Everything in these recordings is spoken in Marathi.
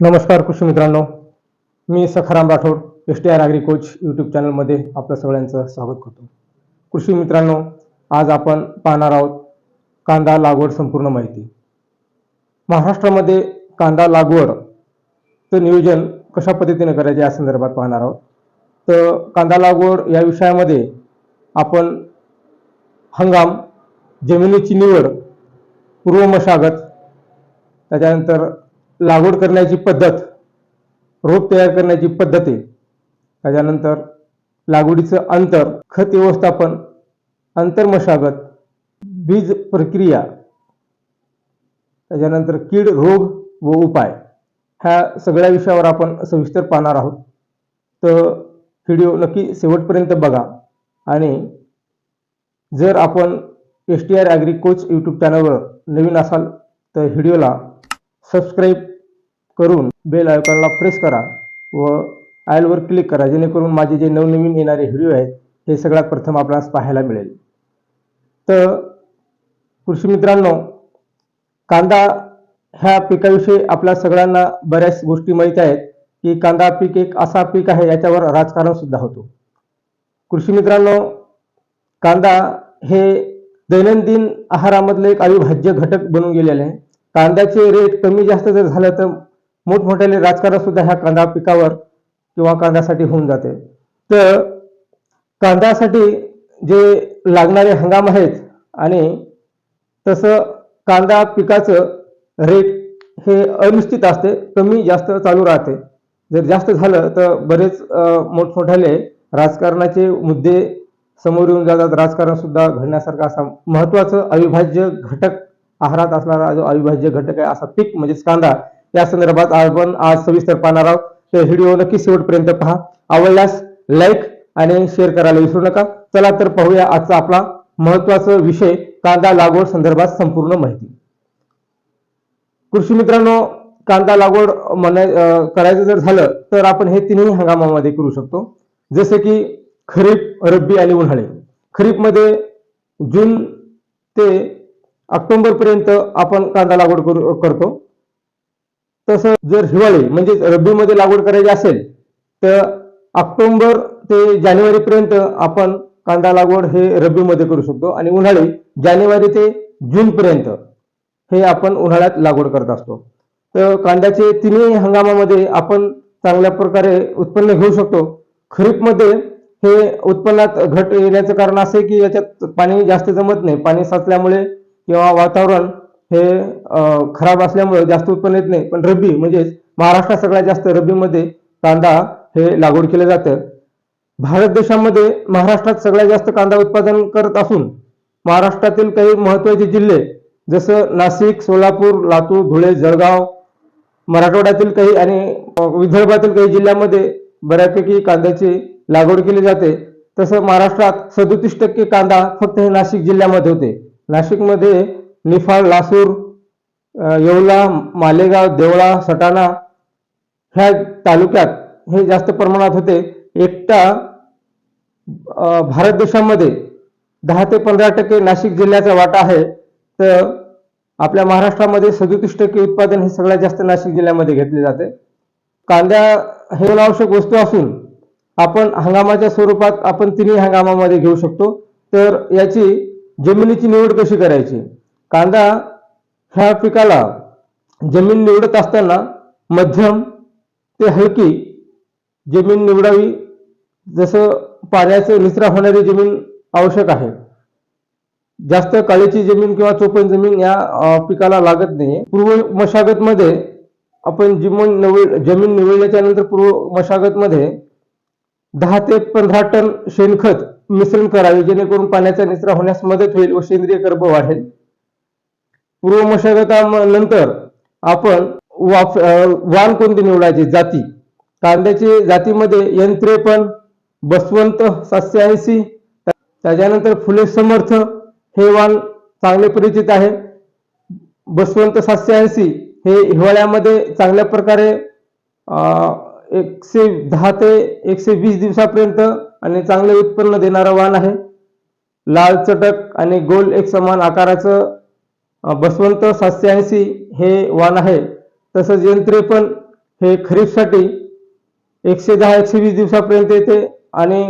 नमस्कार कृषी मित्रांनो मी Sakharam Rathod S T R agri coach YouTube चॅनलमध्ये आपलं सगळ्यांचं स्वागत करतो. कृषी मित्रांनो आज आपण पाहणार आहोत कांदा लागवड संपूर्ण माहिती. महाराष्ट्रामध्ये कांदा लागवडचं नियोजन कशा पद्धतीने करायचे या संदर्भात पाहणार आहोत. तर कांदा लागवड या विषयामध्ये आपण हंगाम जमिनीची निवड पूर्व मशागत त्याच्यानंतर लागवड करण्याची पद्धत रोप तयार करण्याची पद्धत आहे. त्याच्यानंतर लागवडीचं अंतर खत व्यवस्थापन अंतर मशागत बीज प्रक्रिया त्याच्यानंतर कीड रोग व उपाय ह्या सगळ्या विषयावर आपण सविस्तर पाहणार आहोत. तर व्हिडिओ नक्की शेवटपर्यंत बघा आणि जर आपण S T R agri coach YouTube चॅनलवर नवीन असाल तर व्हिडिओला सबस्क्राईब करून बेल आयकॉनला प्रेस करा व आयलवर क्लिक करा जेणेकरून माझे जे नवनवीन येणारे व्हिडिओ आहेत हे सगळ्यात प्रथम आपणास पाहायला मिळेल. तर कृषी मित्रांनो कांदा ह्या पिकाविषयी आपल्या सगळ्यांना बऱ्याच गोष्टी माहीत आहेत की कांदा पीक एक असा पीक आहे याच्यावर राजकारण सुद्धा होतो. कृषी मित्रांनो कांदा हे दैनंदिन आहारामधले एक अविभाज्य घटक बनून गेलेले आहे. कांद्याचे रेट कमी जास्त जर झालं तर मोठमोठ्याले राजकारण सुद्धा ह्या कांदा पिकावर किंवा कांद्यासाठी होऊन जाते. तर कांद्यासाठी जे लागणारे हंगाम आहेत आणि तसं कांदा पिकाचं रेट हे अनिश्चित असते कमी जास्त चालू राहते. जर जास्त झालं तर बरेच मोठमोठ्याले राजकारणाचे मुद्दे समोर येऊन जातात. राजकारण सुद्धा घडण्यासारखा असा महत्वाचं अविभाज्य घटक आहारात असणारा जो अविभाज्य घटक आहे असा पीक म्हणजेच कांदा या संदर्भात आपण आज सविस्तर पाहणार आहोत. तर व्हिडिओ नक्की शेवटपर्यंत पहा. आवडल्यास लाईक आणि शेअर करायला विसरू नका. चला तर पाहूया आजचा आपला महत्त्वाचा विषय कांदा लागवड संदर्भात संपूर्ण माहिती. कृषी मित्रांनो कांदा लागवड म्हणाय करायचं जर झालं तर आपण हे तिन्ही हंगामामध्ये करू शकतो. जसे की खरीप रब्बी आणि उन्हाळी. खरीपमध्ये जून ते ऑक्टोबर पर्यंत आपण कांदा लागवड करू करतो. तसं जर हिवाळी म्हणजेच रब्बीमध्ये लागवड करायची असेल तर ऑक्टोबर ते जानेवारी पर्यंत आपण कांदा लागवड हे रब्बीमध्ये करू शकतो. आणि उन्हाळी जानेवारी ते जून पर्यंत हे आपण उन्हाळ्यात लागवड करत असतो. तर कांद्याचे तिन्ही हंगामामध्ये आपण चांगल्या प्रकारे उत्पन्न घेऊ शकतो. खरीपमध्ये हे उत्पन्नात घट येण्याचं कारण असे की याच्यात पाणी जास्त जमत नाही. पाणी साचल्यामुळे किंवा वातावरण हे खराब असल्यामुळे जास्त उत्पन्न येत नाही. पण रब्बी म्हणजेच महाराष्ट्रात सगळ्यात जास्त रब्बीमध्ये कांदा हे लागवड केलं जातं. भारत देशामध्ये महाराष्ट्रात सगळ्यात जास्त कांदा उत्पादन करत असून महाराष्ट्रातील काही महत्त्वाचे जिल्हे जसं नाशिक सोलापूर लातूर धुळे जळगाव मराठवाड्यातील काही आणि विदर्भातील काही जिल्ह्यामध्ये बऱ्यापैकी कांद्याची लागवड केली जाते. तसं महाराष्ट्रात सदोतीस टक्के कांदा फक्त हे नाशिक जिल्ह्यामध्ये होते. नाशिकमध्ये निफाड लासूर येवला मालेगाव देवळा सटाणा ह्या तालुक्यात हे जास्त प्रमाणात होते. एकटा भारत देशामध्ये दहा ते पंधरा टक्के नाशिक जिल्ह्याचा वाटा आहे. तर आपल्या महाराष्ट्रामध्ये सदोतीस टक्के उत्पादन हे सगळ्यात जास्त नाशिक जिल्ह्यामध्ये घेतले जाते. कांद्या हे आवश्यक वस्तू असून आपण हंगामाच्या स्वरूपात आपण तिन्ही हंगामामध्ये घेऊ शकतो. तर याची जमिनीची निवड कशी करायची? कांदा ह्या पिकाला जमीन निवडत असताना मध्यम ते हलकी जमीन निवडावी जसं पाण्याचं निचरा होणारी जमीन आवश्यक आहे. जास्त काळीची जमीन किंवा चोपण जमीन या पिकाला लागत नाही पूर्व मशागतमध्ये आपण जमीन निवड जमीन निवडल्याच्या नंतर पूर्व मशागतमध्ये दहा ते पंधरा टन शेणखत मिश्रण करावे जेणेकरून पाण्याचा निचरा होण्यास मदत होईल व सेंद्रिय कर्ब वाढेल. पूर्व मशागतानंतर आपण वाफ वाण कोणते निवडायचे? जाती. कांद्याचे जातीमध्ये एन त्रेपन्न बसवंत सातशे ऐंशी त्याच्यानंतर फुले समर्थ हे वाण चांगले परिचित आहे. बसवंत सातशे ऐंशी हे हिवाळ्यामध्ये चांगल्या प्रकारे एकशे दहा ते एकशे वीस दिवसापर्यंत आणि चांगले उत्पन्न देणारं वाण आहे. लाल चटक आणि गोल एक समान आकाराचं बसवंत सातशे ऐंशी हे वाण आहे. तसंच एन त्रेपन्न हे खरीपसाठी एकशे दहा एकशे वीस दिवसापर्यंत येते आणि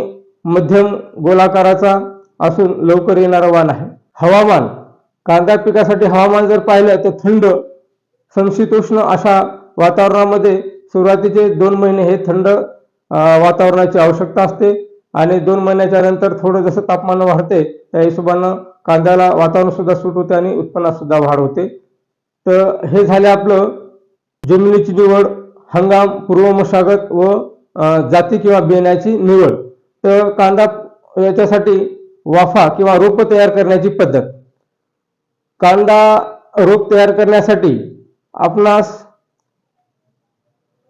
मध्यम गोलाकाराचा असून लवकर येणारा वाण आहे. हवामान. कांदा पिकासाठी हवामान जर पाहिलं तर थंड समशीतोष्ण अशा वातावरणामध्ये सुरुवातीचे दोन महिने हे थंड वातावरणाची आवश्यकता असते आणि दोन महिन्याच्या नंतर थोडं जसं तापमान वाढते त्या हिशोबानं कांद्याला वातावरण सुद्धा सूट होते आणि उत्पन्नात सुद्धा वाढ होते. तर हे झाले आपलं जमिनीची निवड हंगाम पूर्व मशागत व जाती किंवा बियाण्याची निवड. तर कांदा याच्यासाठी वाफा किंवा रोप तयार करण्याची पद्धत. कांदा रोप तयार करण्यासाठी आपणास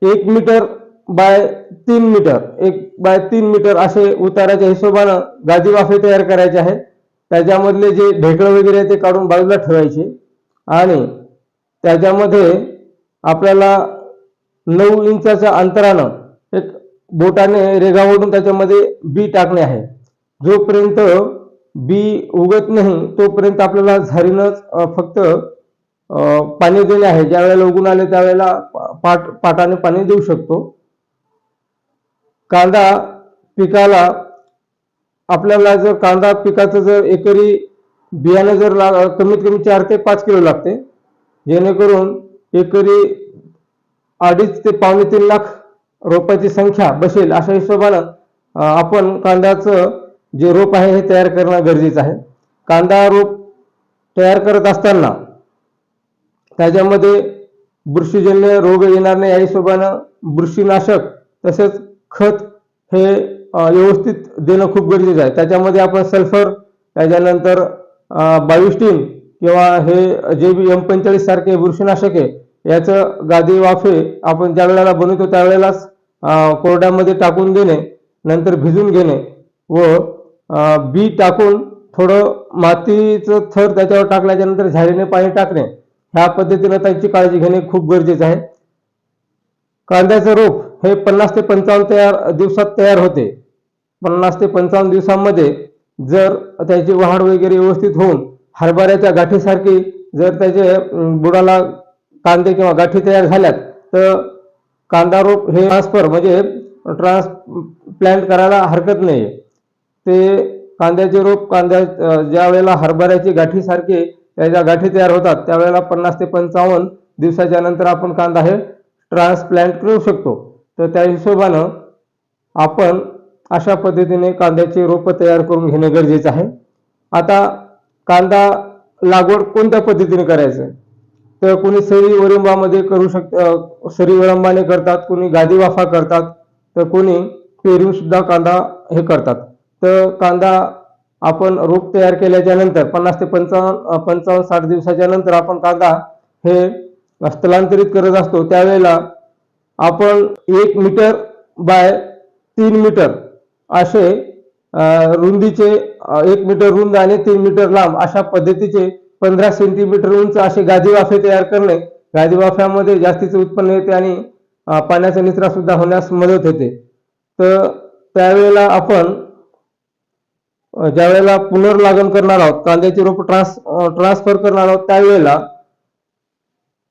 एक मीटर बाय तीन मीटर एक बाय तीन मीटर असे उताराच्या हिशोबानं गादी वाफे तयार करायचे आहेत. त्याच्यामधले जे ढेकळं वगैरे आहे ते काढून बाजूला ठेवायचे. आणि त्याच्यामध्ये आपल्याला नऊ इंचाच्या अंतरानं एक बोटाने रेगावडून त्याच्यामध्ये बी टाकणे आहे. जोपर्यंत बी उगत नाही तोपर्यंत आपल्याला झारीनंच फक्त पाणी देणे आहे. ज्या वेळेला उगून आले त्यावेळेला पा- पाट पाटाने पाणी देऊ शकतो. कांदा पिकाला आपल्याला जर कांदा पिकाचं जर एकरी बियाणं जर ला कमीत कमी चार ते पाच किलो लागते जेणेकरून एकरी अडीच ते पावणे तीन लाख रोपाची संख्या बसेल अशा हिशोबानं आपण कांद्याचं जे रोप आहे हे तयार करणं गरजेचं आहे. कांदा रोप तयार करत असताना त्याच्यामध्ये बुरशीजन्य रोग येणार नाही या हिशोबानं बुरशीनाशक तसेच खत हे व्यवस्थित देणं खूप गरजेचं आहे. त्याच्यामध्ये आपण सल्फर त्याच्यानंतर बायोस्टीन किंवा हे जे बी एम पंचेचाळीस सारखे बुरशीनाशक आहे याचं गादी वाफे आपण ज्या वेळेला बनवतो त्यावेळेलाच कोरड्यामध्ये टाकून देणे नंतर भिजून घेणे व बी टाकून थोडं मातीचं थर त्याच्यावर टाकल्याच्या नंतर झाडीने पाणी टाकणे ह्या पद्धतीने त्यांची काळजी घेणे खूप गरजेचं आहे. कांद्याचं रोप हे पन्नास ते पंचावन्न तयार दिवसात तयार होते. पन्नास ते पंचावन्न दिवसांमध्ये जर त्याची वाढ वगैरे व्यवस्थित होऊन हरभऱ्याच्या गाठीसारखी जर त्याचे बुडाला कांदे किंवा गाठी तयार झाल्यात तर कांदा रोप हे ट्रान्सफर म्हणजे ट्रान्सप्लांट करायला हरकत नाही ते कांद्याचे रोप कांद्या ज्या वेळेला हरभऱ्याची गाठीसारखे त्याच्या गाठी तयार होतात त्यावेळेला पन्नास ते पंचावन्न दिवसाच्या नंतर आपण कांदा हे ट्रान्सप्लांट करू शकतो. तर त्या हिशोबानं आपण अशा पद्धतीने कांद्याचे रोप तयार करून घेणे गरजेचं आहे. आता कांदा लागवड कोणत्या पद्धतीने करायचं? तर कोणी सरी वरिंबामध्ये करू शक सरी विळंबाने करतात कोणी गादी वाफा करतात तर कोणी पेरून सुद्धा कांदा हे करतात. तर कांदा आपण रोप तयार केल्याच्यानंतर पन्नास ते पंचावन्न पंचावन्न साठ दिवसाच्या नंतर आपण कांदा हे स्थलांतरित करत असतो. त्यावेळेला आपण एक मीटर बाय तीन मीटर असे रुंदीचे एक मीटर रुंद आणि तीन मीटर लांब अशा पद्धतीचे पंधरा सेंटीमीटर उंच असे गादी वाफे तयार करणे गादी वाफ्यामध्ये जास्तीचे उत्पन्न येते आणि पाण्याचा निचरा सुद्धा होण्यास मदत होते. तर त्यावेळेला आपण ज्यावेळेला पुनर्लागण करणार आहोत कांद्याची रोप ट्रान्स ट्रान्सफर करणार आहोत त्यावेळेला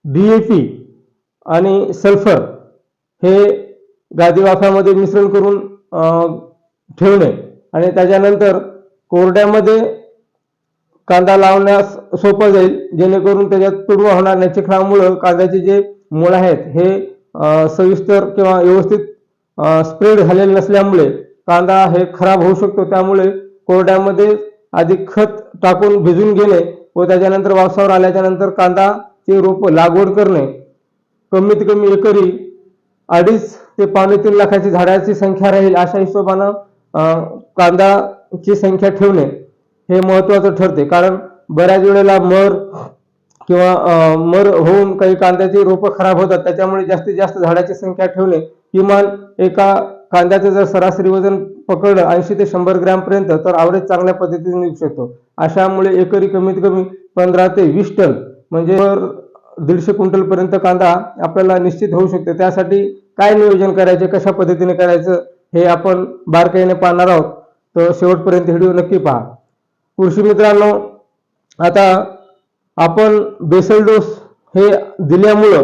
डीएपी आणि सल्फर हे गादी वाफ्यामध्ये मिश्रण करून ठेवणे. आणि त्याच्यानंतर कोरड्यामध्ये कांदा लावण्यास सोपं जाईल. जेणेकरून त्याच्यात तुडवा होणार नाही. चिखलामुळं कांद्याचे जे मूळ आहेत हे सविस्तर किंवा व्यवस्थित स्प्रेड झालेले नसल्यामुळे कांदा हे खराब होऊ शकतो. त्यामुळे कोरड्यामध्ये आधी खत टाकून भिजून घेणे व त्याच्यानंतर वावसावर आल्याच्यानंतर कांदाचे रोप लागवड करणे. कमीत कमी एकरी अडीच ते पावणे तीन लाखाची झाडाची संख्या राहील अशा हिशोबानं कांदाची संख्या ठेवणे हे महत्वाचं ठरते. कारण बऱ्याच वेळेला मर किंवा मर होऊन काही कांद्याची रोपं खराब होतात. त्याच्यामुळे जास्तीत जास्त झाडाची संख्या ठेवणे किमान एका कांद्याचं जर सरासरी वजन पकडलं ऐंशी ते शंभर ग्रॅमपर्यंत तर आवरेज चांगल्या पद्धतीने निघू शकतो. अशामुळे एकरी कमीत कमी पंधरा ते वीस टन म्हणजे दीडशे क्विंटल पर्यंत कांदा आपल्याला निश्चित होऊ शकतो. त्यासाठी काय नियोजन करायचे कशा पद्धतीने करायचं हे आपण बारकाईने पाहणार आहोत. तर शेवटपर्यंत व्हिडिओ नक्की पहा. कृषी मित्रांनो आता आपण बेसल डोस हे दिल्यामुळं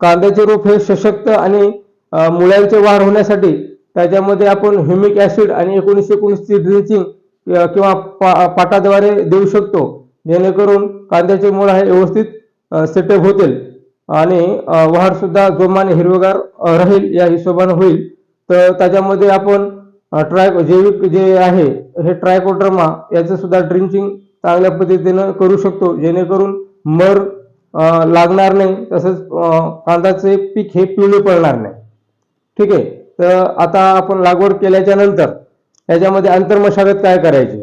कांद्याचे रोप हे सशक्त आणि अ, मुळ्यांचे वाढ होण्यासाठी त्याच्यामध्ये आपण ह्युमिक ऍसिड आणि एकोणीसशे एकोणीसची ड्रिंचिंग किंवा पा पाटाद्वारे देऊ शकतो. जेणेकरून कांद्याचे मुळं हे व्यवस्थित सेटअप होतील. आणि अ, वाढ सुद्धा जोमाने हिरवेगार राहील या हिशोबाने होईल. तर त्याच्यामध्ये आपण ट्राय जैविक जे आहे हे ट्रायकोड्रमा याचं सुद्धा ड्रिंचिंग चांगल्या पद्धतीनं करू शकतो. जेणेकरून मर लागणार नाही. तसंच कांदाचे पीक हे पिवळे पडणार नाही. ठीक आहे? तर आता आपण लागवड केल्याच्यानंतर याच्यामध्ये आंतरमशागत काय करायची?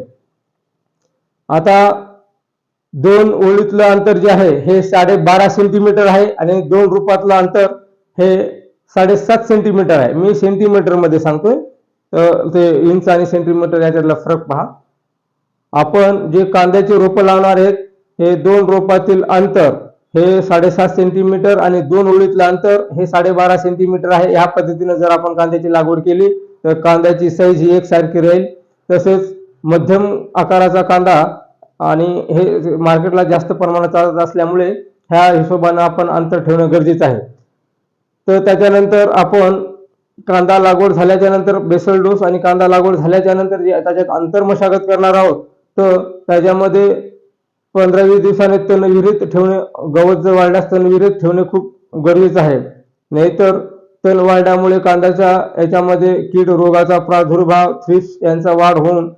आता दोन ओळीतलं अंतर जे आहे हे साडे बारा सेंटीमीटर आहे आणि दोन रुपातलं अंतर हे साडेसात सेंटीमीटर आहे. मी सेंटीमीटरमध्ये सांगतोय. ते इंच आणि सेंटीमीटर याच्यातला फरक पहा. आपण जे कांद्याचे रोपं लावणार आहेत हे दोन रोपातील अंतर हे साडेसात सेंटीमीटर आणि दोन ओळीतलं अंतर हे साडेबारा सेंटीमीटर आहे. ह्या पद्धतीने जर आपण कांद्याची लागवड केली तर कांद्याची साईज ही एकसारखी राहील. तसेच मध्यम आकाराचा कांदा आणि हे मार्केटला जास्त प्रमाणात चालत असल्यामुळे ह्या हिशोबानं आपण अंतर ठेवणं गरजेचं आहे. तर त्याच्यानंतर आपण कांदा लागवड झाल्याच्यानंतर बेसल डोस आणि कांदा लागवड झाल्याच्यानंतर जे त्याच्यात आंतरमशागत करणार आहोत तर त्याच्यामध्ये पंधरा वीस दिवसाने तणविहिरीत ठेवणे गवत जर वाढल्यास तणविहिरीत ठेवणे खूप गरजेचं आहे. नाहीतर तण वाढल्यामुळे कांद्याच्या याच्यामध्ये कीड रोगाचा प्रादुर्भाव थ्रिप्स यांचा वाढ होऊन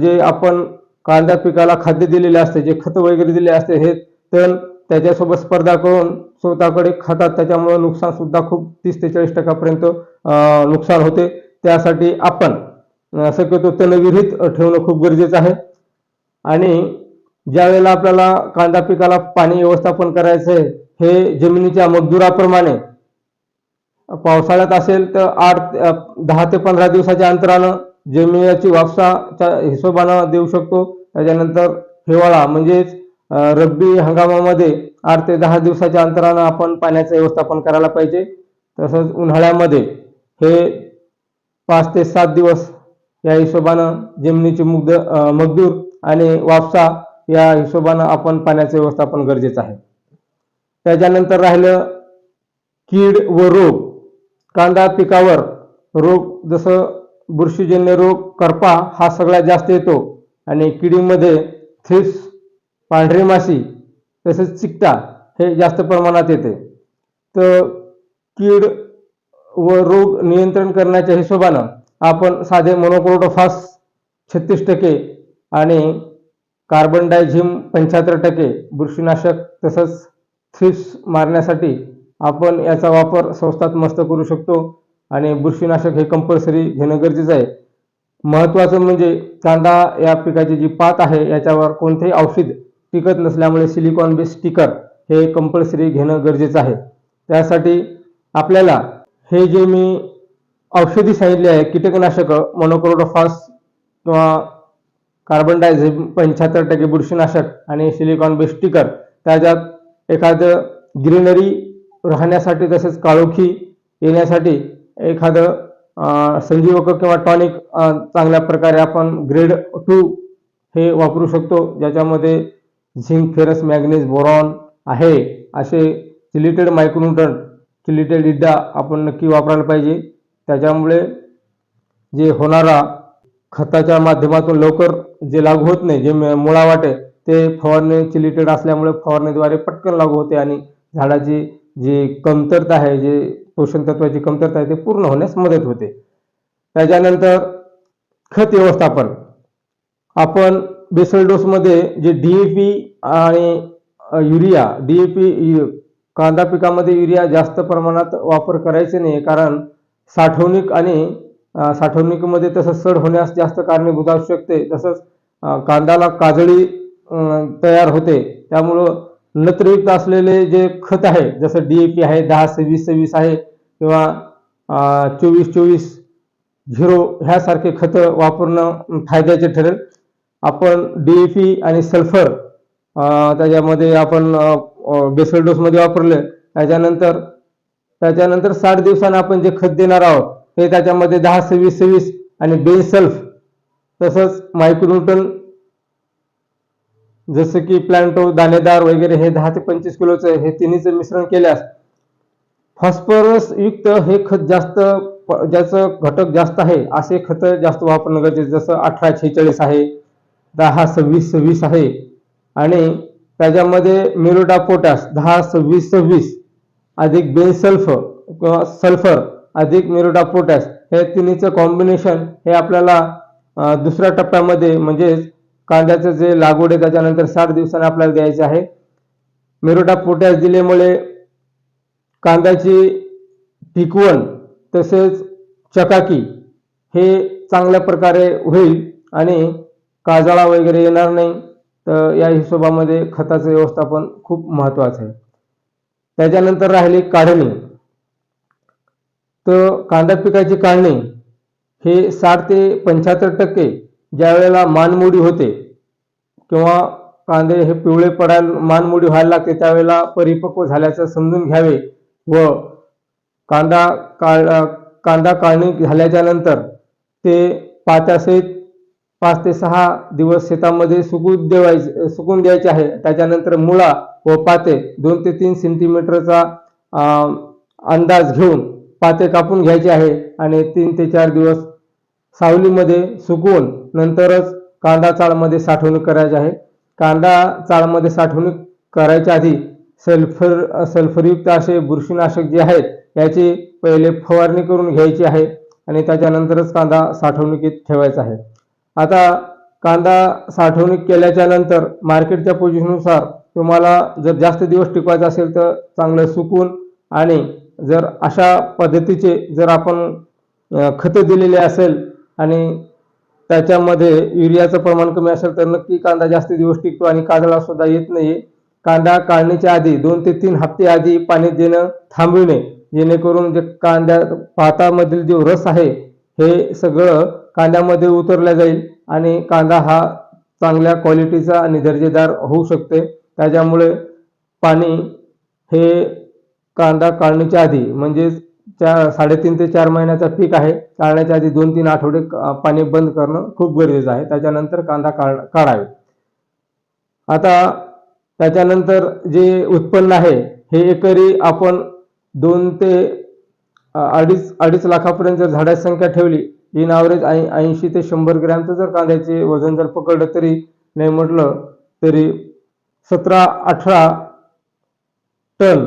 जे आपण कांदा पिकाला खाद्य दिलेले असते जे खत वगैरे दिले असते हे तण त्याच्यासोबत स्पर्धा करून स्वतःकडे खातात त्याच्यामुळं नुकसान सुद्धा खूप तीस ते चाळीस टक्क्यापर्यंत नुकसान होते. त्यासाठी आपण अं, शक्यतो तणविहिरीत ठेवणं खूप गरजेचं आहे. आणि ज्या वेळेला आपल्याला कांदा पिकाला पाणी व्यवस्थापन करायचं आहे हे जमिनीच्या मजदुराप्रमाणे पावसाळ्यात असेल तर आठ दहा ते पंधरा दिवसाच्या अंतरानं जमिनीची वापसाच्या हिशोबानं देऊ शकतो. त्याच्यानंतर हिवाळा म्हणजेच रब्बी हंगामामध्ये आठ ते दहा दिवसाच्या अंतरानं आपण पाण्याचं व्यवस्थापन करायला पाहिजे. तसंच उन्हाळ्यामध्ये हे पाच ते सात दिवस या हिशोबानं जमिनीची मुग्ध मजदूर आणि वापसा या हिशोबानं आपण पाण्याचं व्यवस्थापन गरजेचं आहे. त्याच्यानंतर राहिलं कीड व रोग कांदा पिकावर रोग जसं बुरशीजन्य रोग करपा हा सगळ्यात जास्त येतो. आणि किडीमध्ये थ्रिप्स पांढरी माशी तसेच चिकटा हे जास्त प्रमाणात येते. तर कीड व रोग नियंत्रण करण्याच्या हिशोबानं आपण साधे मोनोक्रोटोफास छत्तीस टक्के आणि कार्बन डायझिम पंच्याहत्तर टक्के बुरशीनाशक तसंच थ्रिप्स मारण्यासाठी आपण याचा वापर संस्थात मस्त करू शकतो आणि बुरशीनाशक हे कंपल्सरी घेणं गरजेचं आहे. महत्त्वाचं म्हणजे कांदा या पिकाची जी पात आहे याच्यावर कोणतेही औषध टिकत नसल्यामुळे सिलिकॉन बेस स्टिकर हे कंपल्सरी घेणं गरजेचं आहे. त्यासाठी आपल्याला हे जे मी औषधी सांगितले आहे कीटकनाशकं मोनोक्रोटोफॉस किंवा कार्बन डायझिम पंच्याहत्तर टक्के बुरशीनाशक आणि सिलिकॉन बेस स्टिकर त्याच्यात एखादं ग्रीनरी राहण्यासाठी तसेच काळोखी येण्यासाठी एखादं संजीवक किंवा टॉनिक चांगल्या प्रकारे आपण ग्रेड टू हे वापरू शकतो. ज्याच्यामध्ये झिंक फेरस मॅग्नेज बोरॉन आहे असे चिलिटेड मायक्रोन्यूटन चिलिटेड इड्डा आपण नक्की वापरायला पाहिजे. त्याच्यामुळे जे होणारा खताच्या माध्यमातून लवकर जे लागू होत नाही जे म- मुळा वाटे ते फवारणी चिलिटेड असल्यामुळे फवारणीद्वारे पटकन लागू होते आणि झाडाची जी कमतरता आहे जे पोषण तत्वाची कमतरता आहे ते पूर्ण होण्यास मदत होते. त्याच्यानंतर खत व्यवस्थापन. आपण बेसल डोसमध्ये जे डीएपी आणि अ, युरिया डीएपी कांदा पिकामध्ये युरिया जास्त प्रमाणात वापर करायचे नाही कारण साठवणूक आणि साठवणुकीमध्ये तसं सड होण्यास जास्त कारणीभूत असू शकते तसंच कांद्याला काजळी तयार होते. त्यामुळं नत्रयुक्त असलेले जे खत आहे जसं डी ए पी आहे दहा सव्वीस सव्वीस आहे किंवा चोवीस चोवीस झिरो ह्यासारखे खतं वापरणं फायद्याचे ठरेल. आपण डीएपी आणि सल्फर त्याच्यामध्ये आपण बेसल डोसमध्ये वापरले. त्याच्यानंतर त्याच्यानंतर साठ दिवसांना आपण जे खत देणार आहोत हे त्याच्यामध्ये दहा सव्वीस सव्वीस आणि बेसल्फ तसंच मायक्रोन्यूटन जसं की प्लांटो दाणेदार वगैरे हे दहा ते पंचवीस किलोचं हे तिन्हीचं मिश्रण केल्यास फॉस्फरस युक्त हे खत जास्त ज्याचं घटक जास्त आहे असे खत जास्त वापरणं गरजेचं जसं अठरा छेचाळीस आहे. दहा सव्वीस सव्वीस आहे. आणि त्याच्यामध्ये मिरोडा पोटॅश दहा सव्वीस सव्वीस अधिक बेनसल्फ किंवा सल्फर अधिक मिरोडा पोटॅश हे तिन्हीचं कॉम्बिनेशन हे आपल्याला दुसऱ्या टप्प्यामध्ये म्हणजेच कांद्याचं जे लागवड आहे त्याच्यानंतर साठ दिवसांनी आपल्याला द्यायचे आहे. मिरोडा पोटॅश दिल्यामुळे कांद्याची टिकवण तसेच चकाकी हे चांगल्या प्रकारे होईल आणि काजळा वगैरे येणार नाही तर या हिशोबामध्ये खताचं व्यवस्थापन खूप महत्त्वाचं आहे. त्याच्यानंतर राहिली काढणी. तर कांदा पिकाची काढणी हे साठ ते पंच्याहत्तर टक्के ज्या वेळेला मानमोडी होते किंवा कांदे हे पिवळे पडायला मानमोडी व्हायला लागते त्यावेळेला परिपक्व झाल्याचं समजून घ्यावे व कांदा काळ कांदा काढणी झाल्याच्यानंतर ते पात्यासहित पाच ते सहा दिवस शेतामध्ये सुकून देवायचे सुकून द्यायचे आहे. त्याच्यानंतर मुळा व पाते दोन ते तीन सेंटीमीटरचा अंदाज घेऊन पाते कापून घ्यायचे आहे आणि तीन ते चार दिवस सावलीमध्ये सुकवून नंतरच कांदा चाळमध्ये साठवणूक करायची आहे. कांदा चाळमध्ये साठवणूक करायच्या आधी सल्फर सल्फरयुक्त असे बुरशीनाशक जे आहेत याची पहिले फवारणी करून घ्यायची आहे आणि त्याच्यानंतरच कांदा साठवणुकीत ठेवायचा आहे. आता कांदा साठवणूक केल्याच्यानंतर मार्केटच्या पोझिशननुसार तुम्हाला जर जास्त दिवस टिकवायचा असेल तर चांगलं सुकून आणि जर अशा पद्धतीचे जर आपण खतं दिलेले असेल आणि त्याच्यामध्ये युरियाचं प्रमाण कमी असेल तर नक्की कांदा जास्त दिवस टिकतो आणि कांद्याला सुद्धा येत नाही कांदा काढणीच्या आधी दोन ते तीन हप्ते आधी पाणी देणं थांबविणे जेणेकरून जे कांद्या पातामधील जो रस आहे हे सगळं कांद्यामध्ये उतरल्या जाईल आणि कांदा हा चांगल्या क्वालिटीचा आणि दर्जेदार होऊ शकते. त्याच्यामुळे पाणी हे कांदा काढणीच्या आधी म्हणजेच चार साडेतीन ते चार महिन्याचा पीक आहे काढण्याच्या आधी दोन तीन आठवडे पाणी बंद करणं खूप गरजेचं आहे. त्याच्यानंतर कांदा काढ काढावे. आता त्याच्यानंतर जे उत्पन्न आहे हे एकरी आपण दोन ते अडीच अडीच लाखापर्यंत जर झाडाची संख्या ठेवली इन ॲव्हरेज ऐंशी ते शंभर ग्रॅमचं जर कांद्याचे वजन जर पकडलं तरी नाही म्हटलं तरी सतरा अठरा टन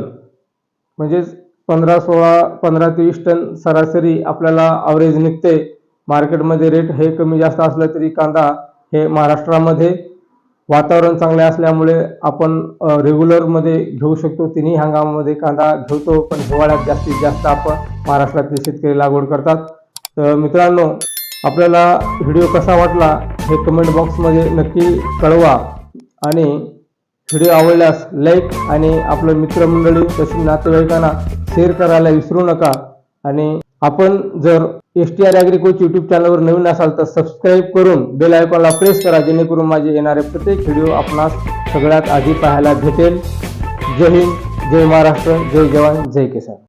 म्हणजेच पंधरा सोळा पंधरा ते वीस टन सरासरी आपल्याला ॲव्हरेज निघते. मार्केटमध्ये रेट हे कमी जास्त असलं तरी कांदा हे महाराष्ट्रामध्ये वातावरण चांगले असल्यामुळे आपण रेग्युलरमध्ये घेऊ शकतो. तिन्ही हंगामामध्ये कांदा घेतो पण हिवाळ्यात जास्तीत जास्त आपण महाराष्ट्रातले शेतकरी लागवड करतात. तर मित्रांनो आपल्याला व्हिडिओ कसा वाटला हे कमेंट बॉक्समध्ये नक्की कळवा. आणि व्हिडिओ आवडल्यास लाईक आणि आपलं मित्रमंडळी तसेच नातेवाईकांना शेअर करायला विसरू नका. आणि आपण जर S T R agri coach YouTube चॅनलवर नवीन असाल तर सबस्क्राईब करून बेल आयकॉनला प्रेस करा जेणेकरून माझे येणारे प्रत्येक व्हिडिओ आपणास सगळ्यात आधी पाहायला भेटेल. जय हिंद जय महाराष्ट्र जय जवान जय किसान.